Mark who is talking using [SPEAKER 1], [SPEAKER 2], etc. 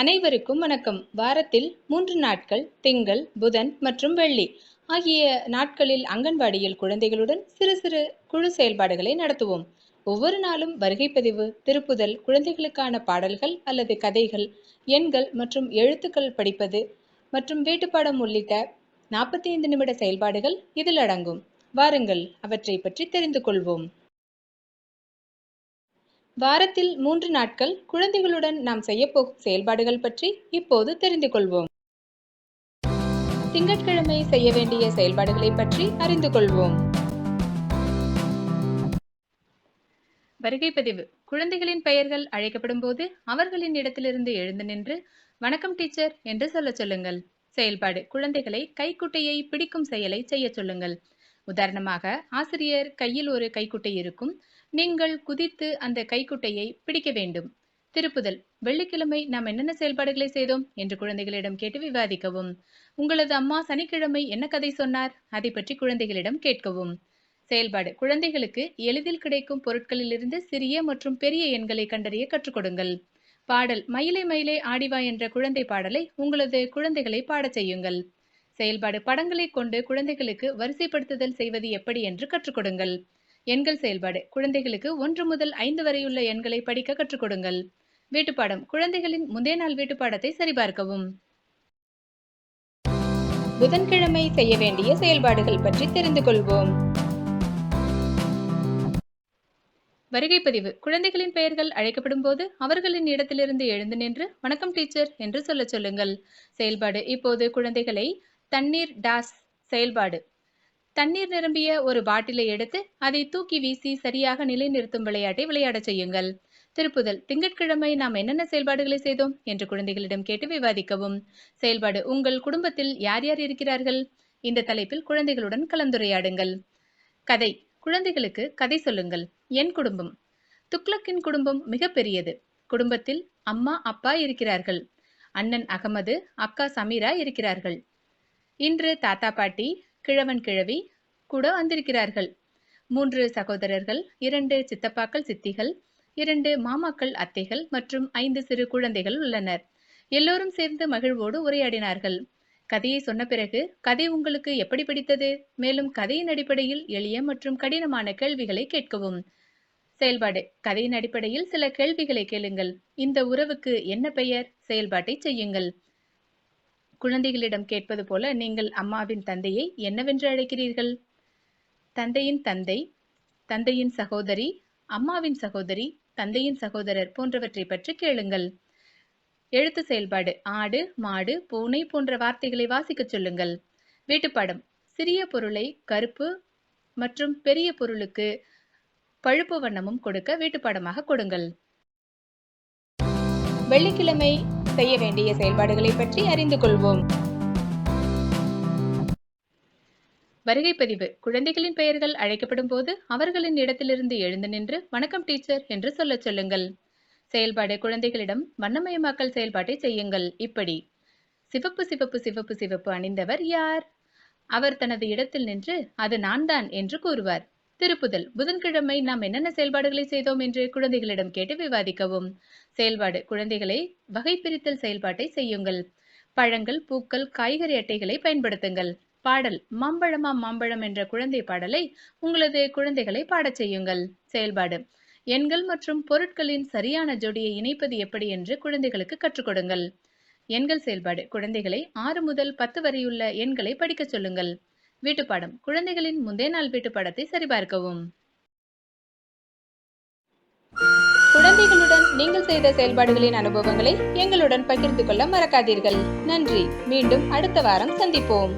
[SPEAKER 1] அனைவருக்கும் வணக்கம். வாரத்தில் மூன்று நாட்கள் திங்கள் புதன் மற்றும் வெள்ளி ஆகிய நாட்களில் அங்கன்வாடியில் குழந்தைகளுடன் சிறு சிறு குழு செயல்பாடுகளை நடத்துவோம். ஒவ்வொரு நாளும் வருகை பதிவு திருப்புதல் குழந்தைகளுக்கான பாடல்கள் அல்லது கதைகள் எண்கள் மற்றும் எழுத்துக்கள் படிப்பது மற்றும் வீட்டுப்பாடம் உள்ளிட்ட நாற்பத்தி ஐந்து நிமிட செயல்பாடுகள் இதில் அடங்கும். வாருங்கள் அவற்றை பற்றி தெரிந்து கொள்வோம். வாரத்தில் மூன்று நாட்கள் குழந்தைகளுடன் நாம் செய்யப்போகும் செயல்பாடுகள் பற்றி இப்போது தெரிந்து கொள்வோம். திங்கட்கிழமை செய்ய வேண்டிய செயல்பாடுகளை பற்றி அறிந்து கொள்வோம். வருகை பதிவு. குழந்தைகளின் பெயர்கள் அழைக்கப்படும் போது அவர்களின் இடத்திலிருந்து எழுந்து நின்று வணக்கம் டீச்சர் என்று சொல்ல சொல்லுங்கள். செயல்பாடு. குழந்தைகளை கைக்குட்டையை பிடிக்கும் செயலை செய்ய சொல்லுங்கள். உதாரணமாக ஆசிரியர் கையில் ஒரு கைக்குட்டை இருக்கும் நீங்கள் குதித்து அந்த கைக்குட்டையை பிடிக்க வேண்டும். திருப்புதல் வெள்ளிக்கிழமை நாம் என்னென்ன செயல்பாடுகளை செய்தோம்? என்று குழந்தைகளிடம் கேட்டு விவாதிக்கவும். உங்களது அம்மா சனிக்கிழமை என்ன கதை சொன்னார்? அதை பற்றி குழந்தைகளிடம் கேட்கவும். செயல்பாடு குழந்தைகளுக்கு எளிதில் கிடைக்கும் பொருட்களிலிருந்து சிறிய மற்றும் பெரிய எண்களை கண்டறிய கற்றுக் கொடுங்கள். பாடல் மயிலை மயிலை ஆடிவா என்ற குழந்தை பாடலை உங்களது குழந்தைகளை பாடச் செய்யுங்கள். செயல்பாடு படங்களை கொண்டு குழந்தைகளுக்கு வரிசைப்படுத்துதல் செய்வது எப்படி? என்று கற்றுக் கொடுங்கள். எண்கள் செயல்பாடு. குழந்தைகளுக்கு ஒன்று முதல் ஐந்து வரையுள்ள எண்களை படிக்க கற்றுக் கொடுங்கள். வீட்டுப்பாடம். குழந்தைகளின் முந்தைய நாள் வீட்டுப்பாடத்தை சரிபார்க்கவும். புதன்கிழமை செய்ய வேண்டிய செயல்பாடுகள் பற்றி தெரிந்து கொள்வோம். வருகை பதிவு. குழந்தைகளின் பெயர்கள் அழைக்கப்படும் போது அவர்களின் இடத்திலிருந்து எழுந்து நின்று வணக்கம் டீச்சர் என்று சொல்ல சொல்லுங்கள். செயல்பாடு. இப்போது குழந்தைகளை தண்ணீர் டாஸ் செயல்பாடு. தண்ணீர் நிரம்பிய ஒரு பாட்டிலை எடுத்து அதை தூக்கி வீசி சரியாக நிலைநிறுத்தும் விளையாட்டை விளையாடச் செய்யுங்கள். திருப்புதல் திங்கட்கிழமை நாம் என்னென்ன செயல்பாடுகளை செய்தோம் என்று குழந்தைகளிடம் கேட்டு விவாதிக்கவும். செயல்பாடு உங்கள் குடும்பத்தில் யார் யார் இருக்கிறார்கள்? இந்த தலைப்பில் குழந்தைகளுடன் கலந்துரையாடுங்கள். கதை குழந்தைகளுக்கு கதை சொல்லுங்கள். என் குடும்பம். துக்ளக்கின் குடும்பம் மிகப்பெரியது குடும்பத்தில் அம்மா அப்பா இருக்கிறார்கள். அண்ணன் அகமது அக்கா சமீரா இருக்கிறார்கள். இன்று தாத்தா பாட்டி கிழவன் கிழவி கூட வந்திருக்கிறார்கள். மூன்று சகோதரர்கள் இரண்டு சித்தப்பாக்கள் சித்திகள் இரண்டு மாமாக்கள் அத்தைகள் மற்றும் ஐந்து சிறு குழந்தைகள் உள்ளனர். எல்லோரும் சேர்ந்து மகிழ்வோடு உரையாடினார்கள். கதையை சொன்ன பிறகு கதை உங்களுக்கு எப்படி பிடித்தது? மேலும் கதையின் அடிப்படையில் எளிய மற்றும் கடினமான கேள்விகளை கேட்கவும். செயல்பாடு. கதையின் அடிப்படையில் சில கேள்விகளை கேளுங்கள். இந்த உறவுக்கு என்ன பெயர்? செயல்பாட்டை செய்யுங்கள். குழந்தைகளிடம் கேட்பது போல நீங்கள் அம்மாவின் தந்தையை என்னவென்று அழைக்கிறீர்கள்? தந்தையின் தந்தை தந்தையின் சகோதரி அம்மாவின் சகோதரி தந்தையின் சகோதரர் போன்றவற்றை பற்றி கேளுங்கள். எழுத்து செயல்பாடு ஆடு மாடு பூனை போன்ற வார்த்தைகளை வாசிக்கச் சொல்லுங்கள். வீட்டுப்பாடம் சிறிய பொருளை கருப்பு மற்றும் பெரிய பொருளுக்கு பழுப்பு வண்ணமும் கொடுக்க வீட்டுப்பாடமாக கொடுங்கள். வெள்ளிக்கிழமை செய்ய வேண்டிய செயல்பாடுகளை பற்றி அறிந்து கொள்வோம். வருகை பதிவு. குழந்தைகளின் பெயர்கள் அழைக்கப்படும் போது அவர்களின் இடத்திலிருந்து எழுந்து நின்று வணக்கம் டீச்சர் என்று சொல்ல சொல்லுங்கள். செயல்பாடு குழந்தைகளிடம் வண்ணமயமாக்கல் செயல்பாட்டை செய்யுங்கள். இப்படி. சிவப்பு சிவப்பு சிவப்பு சிவப்பு அணிந்தவர் யார்? அவர் தனது இடத்தில் நின்று அது நான் தான் என்று கூறுவார். திருப்புதல். புதன்கிழமை நாம் என்னென்ன செயல்பாடுகளை செய்தோம் என்று குழந்தைகளிடம் கேட்டு விவாதிக்கவும். செயல்பாடு குழந்தைகளை வகை பிரித்தல் செயல்பாட்டை செய்யுங்கள். பழங்கள் பூக்கள் காய்கறி அட்டைகளை பயன்படுத்துங்கள். பாடல் மாம்பழமா மாம்பழம் என்ற குழந்தை பாடலை உங்களது குழந்தைகளை பாடச் செய்யுங்கள். செயல்பாடு எண்கள் மற்றும் பொருட்களின் சரியான ஜோடியை இணைப்பது எப்படி என்று குழந்தைகளுக்கு கற்றுக் கொடுங்கள். எண்கள் செயல்பாடு குழந்தைகளை ஆறு முதல் பத்து வரையுள்ள எண்களை படிக்கச் சொல்லுங்கள். வீட்டுப்பாடம். குழந்தைகளின் முந்தைய நாள் வீட்டுப்பாடத்தை சரிபார்க்கவும். குழந்தைகளுடன் நீங்கள் செய்த செயல்பாடுகளின் அனுபவங்களை எங்களுடன் பகிர்ந்து கொள்ள மறக்காதீர்கள். நன்றி. மீண்டும் அடுத்த வாரம் சந்திப்போம்.